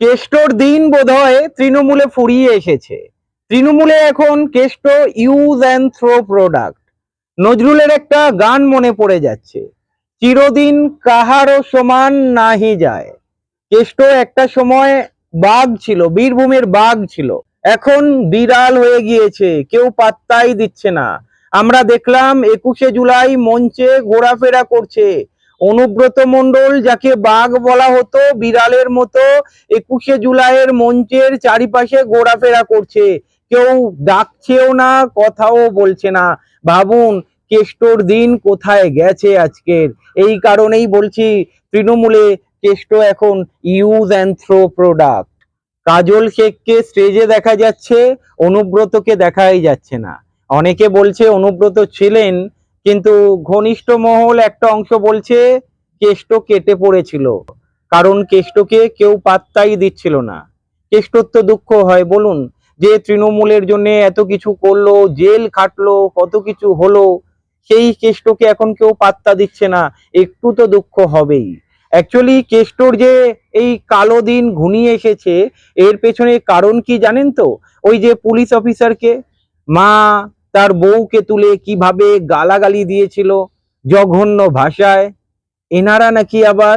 কেষ্টর দিন বোধহয় তৃণমূলে ফুরিয়ে এসেছে। তৃণমূলে এখন Keshto use and throw product নজরুলের একটা গান মনে পড়ে যাচ্ছে। চিরদিন কাহারও সমান নাহি যায়। কেষ্ট একটা সময় বাঘ ছিল, বীরভূমের বাঘ ছিল। এখন বিড়াল হয়ে গিয়েছে, কেউ পাত্তাই দিচ্ছে না। আমরা দেখলাম একুশে জুলাই মঞ্চে ঘোরাফেরা করছে। অনুব্রত মন্ডল যাকে বাঘ বলা হতো, বিড়ালের মতো একুশে জুলাইয়ের মঞ্চের চারিপাশে ঘোরাফেরা করছে। কেউ ডাকছেও না, কথাও বলছে না। ভাবুন, কেষ্টর দিন কোথায় গেছে আজকের? এই কারণেই বলছি, তৃণমূলে কেষ্ট এখন use and throw product Kajal শেখকে স্টেজে দেখা যাচ্ছে, অনুব্রতকে দেখাই যাচ্ছে না। অনেকে বলছে, অনুব্রত ছিলেন কিন্তু ঘনিষ্ঠ মহল একটা অংশ বলছে কেষ্ট কেটে পড়েছিল, কারণ কেষ্টকে কেউ পাত্তাই দিচ্ছিল না। কেষ্টর তো দুঃখ হয়, বলুন, যে তৃণমূলের জন্য এত কিছু করল, জেল খাটলো, কত কিছু হলো, সেই কেষ্টকে এখন কেউ পাত্তা দিচ্ছে না, একটু তো দুঃখ হবেই। অ্যাকচুয়ালি কেষ্টর যে এই কালো দিন ঘনিয়ে এসেছে, এর পেছনে কারণ কি জানেন তো? ওই যে পুলিশ অফিসারকে, মা তার বউকে তুলে কীভাবে গালাগালি দিয়েছিল জঘন্য ভাষায়। এনারা নাকি আবার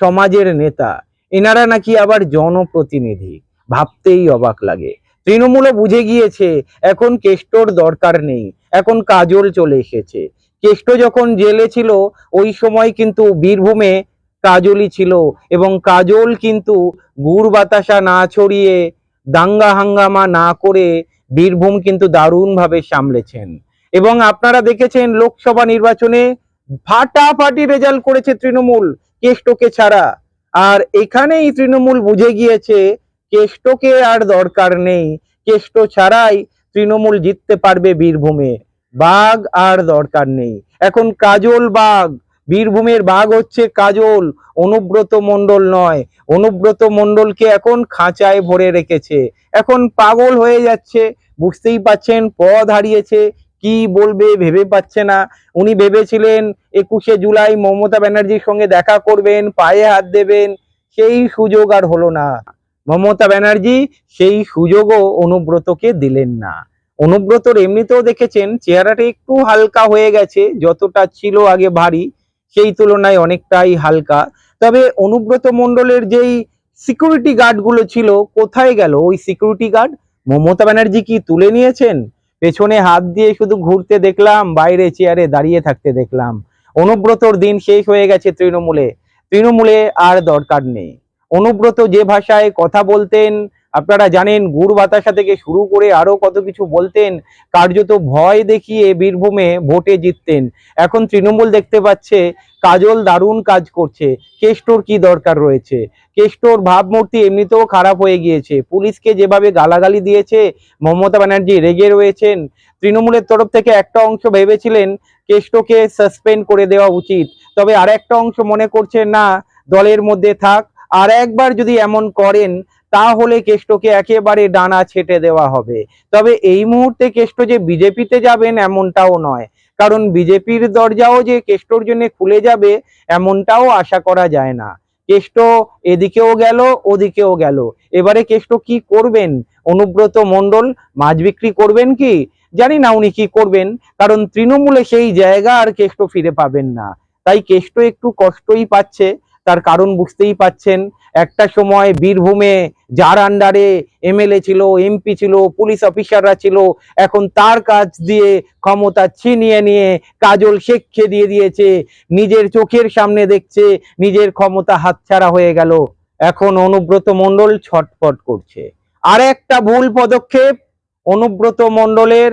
সমাজের নেতা, এনারা নাকি আবার জনপ্রতিনিধি, ভাবতেই অবাক লাগে। তৃণমূলও বুঝে গিয়েছে, এখন কেষ্টর দরকার নেই, এখন কাজল চলে এসেছে। কেষ্ট যখন জেলে ছিল, ওই সময় কিন্তু বীরভূমে কাজলই ছিল এবং কাজল কিন্তু গুড় বাতাসা না ছড়িয়ে দাঙ্গা হাঙ্গামা না করে বীরভূম কিন্তু দারুণভাবে সামলেছেন। এবং আপনারা দেখেছেন লোকসভা নির্বাচনে ফাটাফাটি রেজাল্ট করেছে তৃণমূল, কেষ্টকে ছাড়া। আর এখানেই তৃণমূল বুঝে গিয়েছে, কেষ্টকে আর দরকার নেই। কেষ্ট ছাড়াই তৃণমূল জিততে পারবে বীরভূমে। বাঘ আর দরকার নেই। এখন কাজল বাঘ বীরভূমের বাঘ হচ্ছে কাজল, অনুব্রত মণ্ডল নয়। অনুব্রত মণ্ডলকে এখন খাঁচায় ভরে রেখেছে। এখন পাগল হয়ে যাচ্ছে, বুঝতেই পাচ্ছেন পদ হারিয়েছে, কি বলবে ভেবে পাচ্ছে না। উনি ভেবেছিলেন একুশে জুলাই মমতা ব্যানার্জির সঙ্গে দেখা করবেন, পায়ে হাত দেবেন, সেই সুযোগ আর হলো না। মমতা ব্যানার্জি সেই সুযোগও অনুব্রতকে দিলেন না। অনুব্রতর এমনিতেও দেখেছেন, চেহারাটা একটু হালকা হয়ে গেছে, যতটা ছিল আগে ভারী সেই তুলনায় অনেকটাই হালকা। তবে অনুব্রত মণ্ডলের যেই সিকিউরিটি গার্ডগুলো ছিল, কোথায় গেল? ওই সিকিউরিটি গার্ড মমতা ব্যানার্জি কি তুলে নিয়েছেন? পেছনে হাত দিয়ে শুধু ঘুরতে দেখলাম, বাইরে চেয়ারে দাঁড়িয়ে থাকতে দেখলাম। অনুব্রতর দিন শেষ হয়ে গেছে তৃণমূলে। তৃণমূলে আর দরকার নেই। অনুব্রত যে ভাষায় কথা বলতেন আপনারা জানেন, গুড় বাতাসা থেকে শুরু করে আরও কত কিছু বলতেন, কার্যত ভয় দেখিয়ে বীরভূমে ভোটে জিততেন। এখন তৃণমূল দেখতে পাচ্ছে, কাজল দারুণ কাজ করছে। কেষ্টর কি দরকার রয়েছে? কেষ্টর ভাবমূর্তি এমনিতেও খারাপ হয়ে গিয়েছে। পুলিশকে যেভাবে গালাগালি দিয়েছে, মমতা ব্যানার্জি রেগে রয়েছেন। তৃণমূলের তরফ থেকে একটা অংশ ভেবেছিলেন, কেষ্টকে সাসপেন্ড করে দেওয়া উচিত। তবে আর একটা অংশ মনে করছে না, দলের মধ্যে থাক। আর একবার যদি এমন করেন তাহলে কেষ্টকে একেবারে ডানা ছেটে দেওয়া হবে। তবে এই মুহূর্তে কেষ্ট যে বিজেপিতে যাবেন এমনটাও নয়। কারণ বিজেপির দরজাও যে কেষ্টর জন্য খুলে যাবে এমনটাও আশা করা যায় না। কেষ্ট এদিকেও গেল, ওদিকেও গেল। এবারে কেষ্ট কি করবেন? অনুব্রত মণ্ডল, মাছ বিক্রি করবেন কি? জানি না উনি কি করবেন, কারণ তৃণমূলে সেই জায়গা আর কেষ্ট ফিরে পাবেন না। তাই কেষ্ট একটু কষ্টই পাচ্ছে। তার কারণ বুঝতেই পাচ্ছেন। একটা সময় বীরভূমে যার আন্ডারে এমএলএ ছিল এমপি ছিল পুলিশ অফিসাররা ছিল, এখন তার কাজ দিয়ে ক্ষমতা ছিনিয়ে নিয়ে কাজল শেখকে দিয়ে দিয়েছে। নিজের চোখের সামনে দেখছে, নিজের ক্ষমতা হাতছাড়া হয়ে গেল। এখন অনুব্রত মণ্ডল ছটফট করছে। আর একটা ভুল পদক্ষেপ, অনুব্রত মণ্ডলের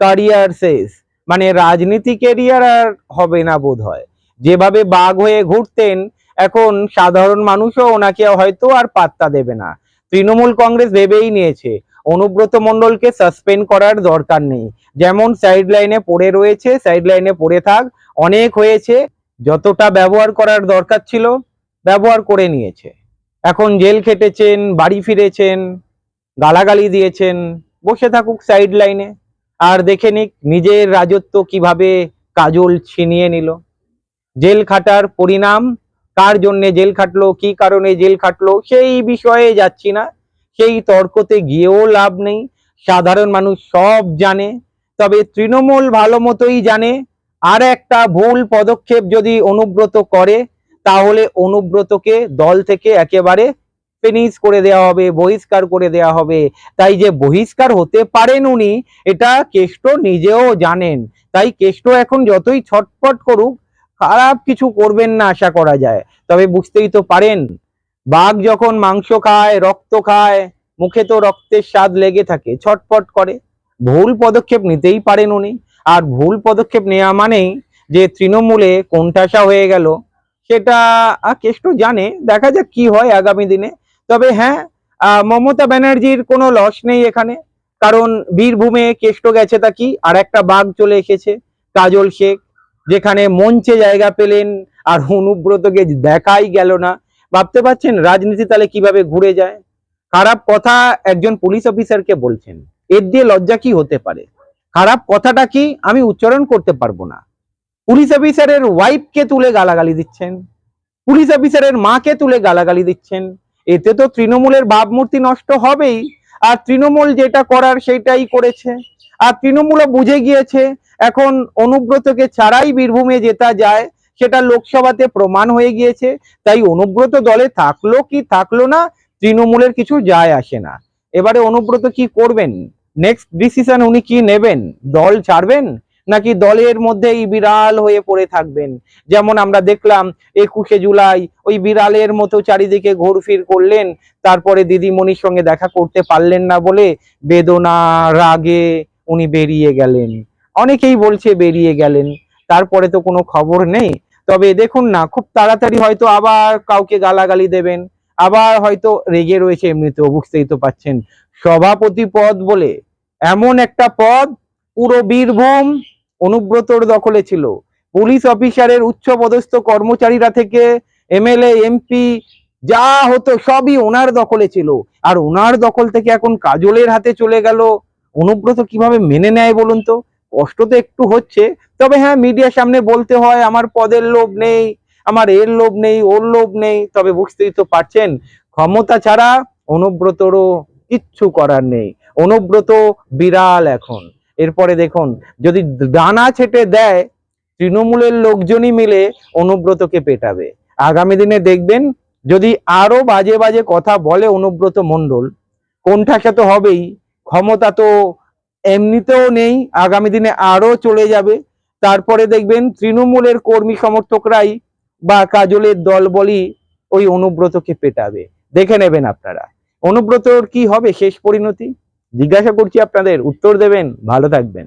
ক্যারিয়ার শেষ। মানে রাজনীতি ক্যারিয়ার আর হবে না বোধ হয় যেভাবে বাঘ হয়ে ঘুরতেন এখন সাধারণ মানুষও ওনাকে হয়তো আর পাত্তা দেবে না। তৃণমূল কংগ্রেস ভেবেই নিয়েছে, অনুব্রত মণ্ডলকে সাসপেন্ড করার দরকার নেই। যেমন সাইড লাইনে পড়ে রয়েছে সাইড লাইনে পড়ে থাক, অনেক হয়েছে, যতটা ব্যবহার করার দরকার ছিল, ব্যবহার করে নিয়েছে। এখন জেল খেটেছেন, বাড়ি ফিরেছেন, গালাগালি দিয়েছেন, বসে থাকুক সাইড লাইনে আর দেখে নিক, নিজের রাজত্ব কীভাবে কাজল ছিনিয়ে নিল। জেল খাটার পরিণাম কার জন্য জেল খাটলো, কি কারণে জেল খাটলো, সেই বিষয়ে যাচ্ছি না। সেই তর্কতে গিয়েও লাভ নেই। সাধারণ মানুষ সব জানে, তবে তৃণমূল ভালো মতোই জানে। আর একটা ভুল পদক্ষেপ যদি অনুব্রত করে, তাহলে অনুব্রতকে দল থেকে একেবারে ফিনিশ করে দেওয়া হবে, বহিষ্কার করে দেওয়া হবে। তাই যে বহিষ্কার হতে পারেন উনি, এটা কেষ্ট নিজেও জানেন। তাই কেষ্ট এখন যতই ছটফট করুক খারাপ কিছু করবেন না আশা করা যায়। তবে বুঝতেই তো পারেন, বাঘ যখন মাংস খায়, রক্ত খায়, মুখে তো রক্তের স্বাদ লেগে থাকে, ছটফট করে। ভুল পদক্ষেপ নিতেই পারেন উনি। আর ভুল পদক্ষেপ নেওয়া মানেই যে তৃণমূলে কোণঠাসা হয়ে গেল, সেটা কেষ্ট জানে, দেখা যাক কি হয় আগামী দিনে। তবে হ্যাঁ মমতা ব্যানার্জির কোনো লস নেই এখানে। কারণ বীরভূমে কেষ্ট গেছে তা কি? আর একটা বাঘ চলে এসেছে, কাজল শেখ। যেখানে মঞ্চে জায়গা পেলেন আর অনুব্রতকে দেখাই গেল না। ভাবতে পারছেন রাজনীতি তাহলে কীভাবে ঘুরে যায়? খারাপ কথা একজন পুলিশ অফিসারকে বলছেন, এর দিয়ে লজ্জা কি হতে পারে? খারাপ কথাটা কি আমি উচ্চারণ করতে পারব না? পুলিশ অফিসারের ওয়াইফকে তুলে গালাগালি দিচ্ছেন? পুলিশ অফিসারের মাকে তুলে গালাগালি দিচ্ছেন? এতে তো তৃণমূলের ভাবমূর্তি নষ্ট হবেই। আর তৃণমূল যেটা করার সেটাই করেছে। আর তৃণমূলও বুঝে গিয়েছে এখন অনুব্রতকে ছাড়াই বীরভূমে জেতা যায়, সেটা লোকসভাতে প্রমাণ হয়ে গিয়েছে। তাই অনুব্রত দলে থাকল কি থাকল না, তৃণমূলের কিছু যায় আসে না। এবারে অনুব্রত কি করবেন? নেক্সট ডিসিশন উনি কি নেবেন? দল ছাড়বেন? নাকি দলের মধ্যেই বিড়াল হয়ে পড়ে থাকবেন? যেমন আমরা দেখলাম, একুশে জুলাই ওই বিড়ালের মতো চারিদিকে ঘোরফির করলেন, তারপরে দিদিমণির সঙ্গে দেখা করতে পারলেন না বলে বেদনা, রাগে উনি বেরিয়ে গেলেন। অনেকেই বলছে বেরিয়ে গেলেন, তারপরে তো কোনো খবর নেই। তবে দেখুন না, খুব তাড়াতাড়ি হয়তো আবার কাউকে গালাগালি দেবেন, আবার হয়তো রেগে রয়েছে এমনিতেও, বুঝতেই তো পাচ্ছেন। সভাপতি পদ বলে এমন একটা পদ, পুরো বীরভূম অনুব্রতর দখলে ছিল। পুলিশ অফিসারের উচ্চ পদস্থ কর্মচারীরা থেকে এমএলএ, এমপি, যা হতো সবই ওনার দখলে ছিল। আর ওনার দখল থেকে এখন কাজলের হাতে চলে গেল। অনুব্রত কীভাবে মেনে নেয় বলুন তো? কষ্ট তো একটু হচ্ছে, তবে হ্যাঁ মিডিয়ার সামনে বলতে হয়, আমার পদের লোভ নেই, আমার এর লোভ নেই, ওর লোভ নেই, তবে বুঝতেই তো পারছেন, ক্ষমতা ছাড়া অনুব্রতরও কিচ্ছু করার নেই, অনুব্রত বিড়াল এখন। এরপরে দেখুন, যদি ডানা ছেটে দেয়, তৃণমূলের লোকজনই মিলে অনুব্রতকে পেটাবে। আগামী দিনে দেখবেন, যদি আরও বাজে বাজে কথা বলে অনুব্রত মণ্ডল, কোণঠাসা তো হবেই, ক্ষমতা তো এমনিতেও নেই, আগামী দিনে আরও চলে যাবে। তারপরে দেখবেন তৃণমূলের কর্মী সমর্থকরাই বা কাজলের দল বলি ওই অনুব্রতকে পেটাবে। দেখে নেবেন আপনারা। অনুব্রতর কি হবে শেষ পরিণতি? জিজ্ঞাসা করছি আপনাদের, উত্তর দেবেন, ভালো থাকবেন।